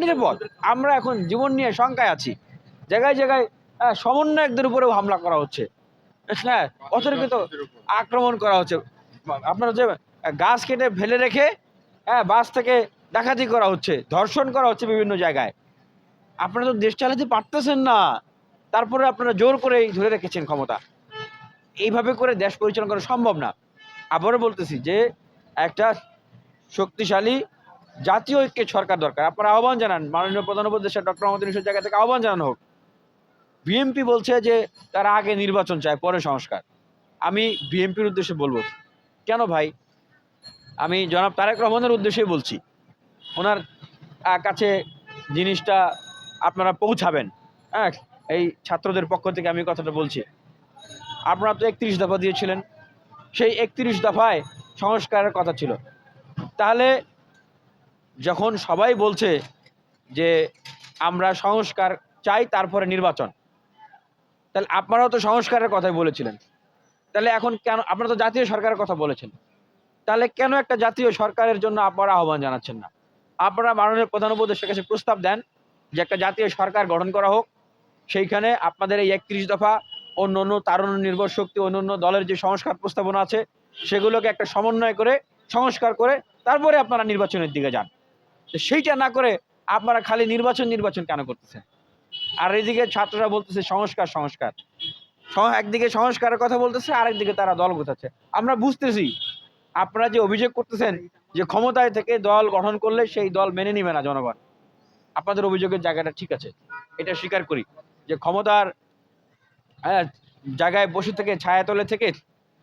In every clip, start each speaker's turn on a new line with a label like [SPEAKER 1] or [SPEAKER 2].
[SPEAKER 1] অনিরাপদ আমরা এখন জীবন নিয়ে শঙ্কায় আছি। জায়গায় জায়গায় সমন্বয়কদের উপরেও হামলা করা হচ্ছে। হ্যাঁ অতর্কিত আক্রমণ করা হচ্ছে। আপনার যে গাছ কেটে ফেলে রেখে হ্যাঁ বাস থেকে ডাকাতি করা হচ্ছে, ধর্ষণ করা হচ্ছে বিভিন্ন জায়গায়। আপনারা তো দেশ চালাতে পারতেছেন না। তারপরে আপনারা জোর করেই ধরে রেখেছেন ক্ষমতা। এইভাবে করে দেশ পরিচালনা করা সম্ভব না। আবারও বলতেছি যে, একটা শক্তিশালী জাতীয় ঐক্যের সরকার দরকার। আপনারা আহ্বান জানান, মাননীয় প্রধান উপদেষ্টা ডক্টর মোহাম্মদ ইউনূসের জায়গা থেকে আহ্বান জানানো হোক। বিএনপি বলছে যে তারা আগে নির্বাচন চায়, পরে সংস্কার। আমি বিএনপির উদ্দেশ্যে বলব, কেন ভাই? আমি জনাব তারেক রহমানের উদ্দেশ্যেই বলছি, ওনার কাছে জিনিসটা আপনারা পৌঁছাবেন। হ্যাঁ এই ছাত্রদের পক্ষ থেকে আমি কথাটা বলছি। আপনারা তো একত্রিশ দফা দিয়েছিলেন, সেই একত্রিশ দফায় সংস্কারের কথা ছিল। তাহলে যখন সবাই বলছে যে আমরা সংস্কার চাই, তারপরে নির্বাচন। তাহলে আপনারাও তো সংস্কারের কথাই বলেছিলেন। তাহলে এখন কেন, আপনারা তো জাতীয় সরকারের কথা বলেছেন। তাহলে কেন একটা জাতীয় সরকারের জন্য আপনারা আহ্বান জানাচ্ছেন না? আপনারা মাননীয় প্রধান উপদেষ্টার কাছে প্রস্তাব দেন যে একটা জাতীয় সরকার গঠন করা হোক। সেইখানে আপনাদের এই একত্রিশ দফা অন্য অন্য তারুণ্য নির্ভর শক্তি অন্য অন্য দলের যে সংস্কার প্রস্তাবনা আছে, সেগুলোকে একটা সমন্বয় করে, সংস্কার করে তারপরে আপনারা নির্বাচনের দিকে যান। সেইটা না করে আপনারা খালি নির্বাচন নির্বাচন কেন করতেছেন? আর এদিকে ছাত্ররা বলতেছে সংস্কার সংস্কার। একদিকে সংস্কারের কথা বলতেছে আরেকদিকে তারা দল গোছাচ্ছে। আমরা বুঝতেছি আপনারা যে অভিযোগ করতেছেন যে ক্ষমতায় থেকে দল গঠন করলে সেই দল মেনে নিবে না জনগণ আপনাদের অভিযোগের জায়গাটা ঠিক আছে। এটা স্বীকার করি যে ক্ষমতার হ্যাঁ, জায়গায় বসে থেকে ছায়াতলে থেকে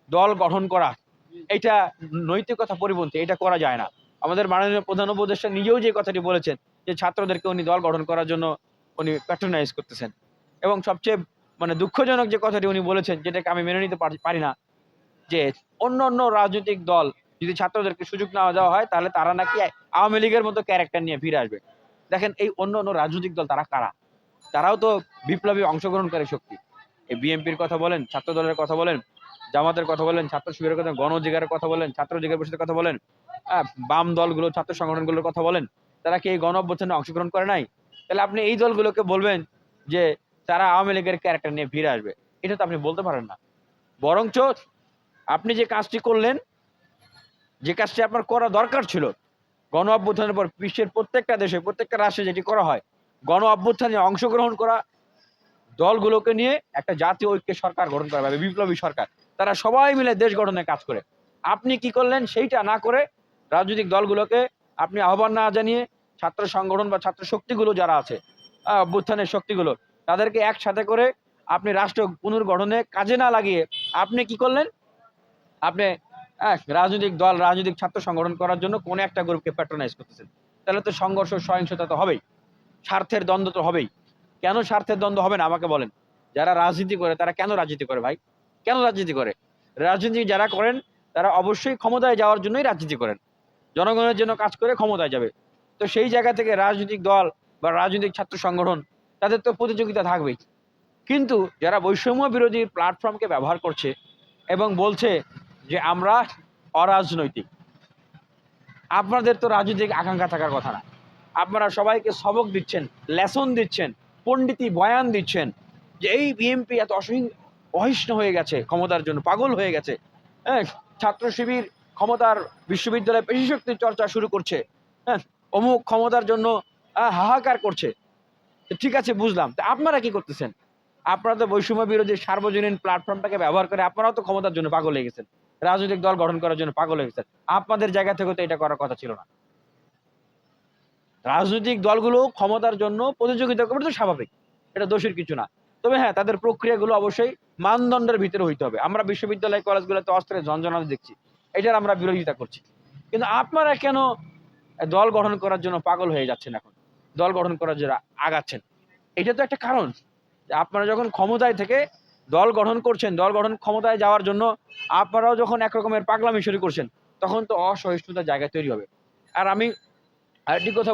[SPEAKER 1] দল গঠন করা এটা নৈতিকতা পরিপন্থী এটা করা যায় না। আমাদের মাননীয় প্রধান উপদেষ্টা নিজেও যে কথাটি বলেছেন যে ছাত্রদেরকে উনি দল গঠন করার জন্য উনি প্যাট্রোনাইজ করতেছেন। এবং সবচেয়ে মানে দুঃখজনক যে কথাটি উনি বলেছেন, যেটাকে আমি মেনে নিতে পারি- না, যে অন্য অন্য রাজনৈতিক দল যদি ছাত্রদেরকে সুযোগ না দেওয়া হয়, তাহলে তারা নাকি আওয়ামী লীগের মতো ক্যারেক্টার নিয়ে ফিরে আসবে। দেখেন এই অন্য অন্য রাজনৈতিক দল তারা কারা? তারাও তো বিপ্লবী অংশগ্রহণকারী শক্তি। এই বিএনপির কথা বলেন ছাত্র দলের কথা বলেন জামাতের কথা বলেন ছাত্র শিবিরের কথা গণ অধিকারের কথা বলেন ছাত্র অধিকার পরিষদের কথা বলেন আহ, বাম দলগুলো ছাত্র সংগঠনগুলোর কথা বলেন তারা কি এই গণ অভ্যুত্থানে অংশগ্রহণ করে নাই? তাহলে আপনি এই দলগুলোকে বলবেন যে তারা আওয়ামী লীগের ক্যারেক্টার নিয়ে ফিরে আসবে। এটা তো আপনি বলতে পারেন না। বরঞ্চ আপনি যে কাজটি করলেন যে কাজটি আপনার করা দরকার ছিল গণ অভ্যুত্থানের পর বিশ্বের প্রত্যেকটা দেশে প্রত্যেকটা রাষ্ট্রে যেটি করা হয় গণ অভ্যুত্থানে অংশগ্রহণ করা দলগুলোকে নিয়ে একটা জাতীয় ঐক্যের সরকার গঠন করা হবে বিপ্লবী সরকার। তারা সবাই মিলে দেশ গঠনে কাজ করে। আপনি কি করলেন সেইটা না করে রাজনৈতিক দলগুলোকে আপনি আহ্বান না জানিয়ে ছাত্র সংগঠন বা ছাত্র শক্তিগুলো যারা আছে অভ্যুত্থানের শক্তিগুলো, তাদেরকে একসাথে করে আপনি রাষ্ট্র পুনর্গঠনে কাজে না লাগিয়ে আপনি কি করলেন? আপনি রাজনৈতিক দল, রাজনৈতিক ছাত্র সংগঠন করার জন্য কোন একটা গ্রুপকে প্যাট্রোনাইজ করতেছেন। তাহলে তো সংঘর্ষ, সহিংসতা তো হবেই। স্বার্থের দ্বন্দ্ব তো হবেই। কেন স্বার্থের দ্বন্দ্ব হবে না? আমাকে বলেন। যারা রাজনীতি করে, তারা কেন রাজনীতি করে ভাই? কেন রাজনীতি করে? রাজনীতি যারা করেন, তারা অবশ্যই ক্ষমতায় যাওয়ার জন্যই রাজনীতি করেন। জনগণের জন্য কাজ করে ক্ষমতায় যাবে। তো সেই জায়গা থেকে রাজনৈতিক দল বা রাজনৈতিক ছাত্র সংগঠন, তাদের তো প্রতিযোগিতা থাকবেই। কিন্তু যারা বৈষম্য বিরোধী প্ল্যাটফর্মকে ব্যবহার করছে এবং বলছে যে আমরা অরাজনৈতিক, আপনাদের তো রাজনৈতিক আকাঙ্ক্ষা থাকার কথা না। আপনারা সবাইকে সবক দিচ্ছেন, লেসন দিচ্ছেন, পণ্ডিতি বয়ান দিচ্ছেন যে এই বিএনপি এত অসহিং অহিষ্ণ হয়ে গেছে ক্ষমতার জন্য, পাগল হয়ে গেছে। হ্যাঁ ছাত্র শিবির ক্ষমতার বিশ্ববিদ্যালয়ে পেশি শক্তি চর্চা শুরু করছে। হ্যাঁ অমুক ক্ষমতার জন্য হাহাকার করছে। ঠিক আছে, বুঝলাম। তা আপনারা কি করতেছেন? আপনারা তো বৈষম্য বিরোধী সার্বজনীন প্ল্যাটফর্মটাকে ব্যবহার করে আপনারাও তো ক্ষমতার জন্য পাগল হয়ে গেছেন। রাজনৈতিক দল গঠন করার জন্য পাগল হয়ে গেছেন। আপনাদের জায়গা থেকে তো এটা করার কথা ছিল না। রাজনৈতিক দলগুলো ক্ষমতার জন্য প্রতিযোগিতা করবে তো স্বাভাবিক। এটা দোষের কিছু না। তবে হ্যাঁ তাদের প্রক্রিয়াগুলো অবশ্যই মানদণ্ডের ভিতরে হইতে হবে। আমরা বিশ্ববিদ্যালয়, কলেজগুলোতে অস্ত্রের ঝঞ্ঝনাতে দেখছি। এটার আমরা বিরোধিতা করছি। কিন্তু আপনারা কেন দল গঠন করার জন্য পাগল হয়ে যাচ্ছেন এখন? দল গঠন করার জন্য আগাচ্ছেন? এটা তো একটা কারণ। আপনারা যখন ক্ষমতায় থেকে দল গঠন করছেন, দল গঠন ক্ষমতায় যাওয়ার জন্য আপনারাও যখন একরকমের পাগলামি শুরু করছেন, তখন তো অসহিষ্ণুতার জায়গা তৈরি হবে। আর আমি আরেকটি কথা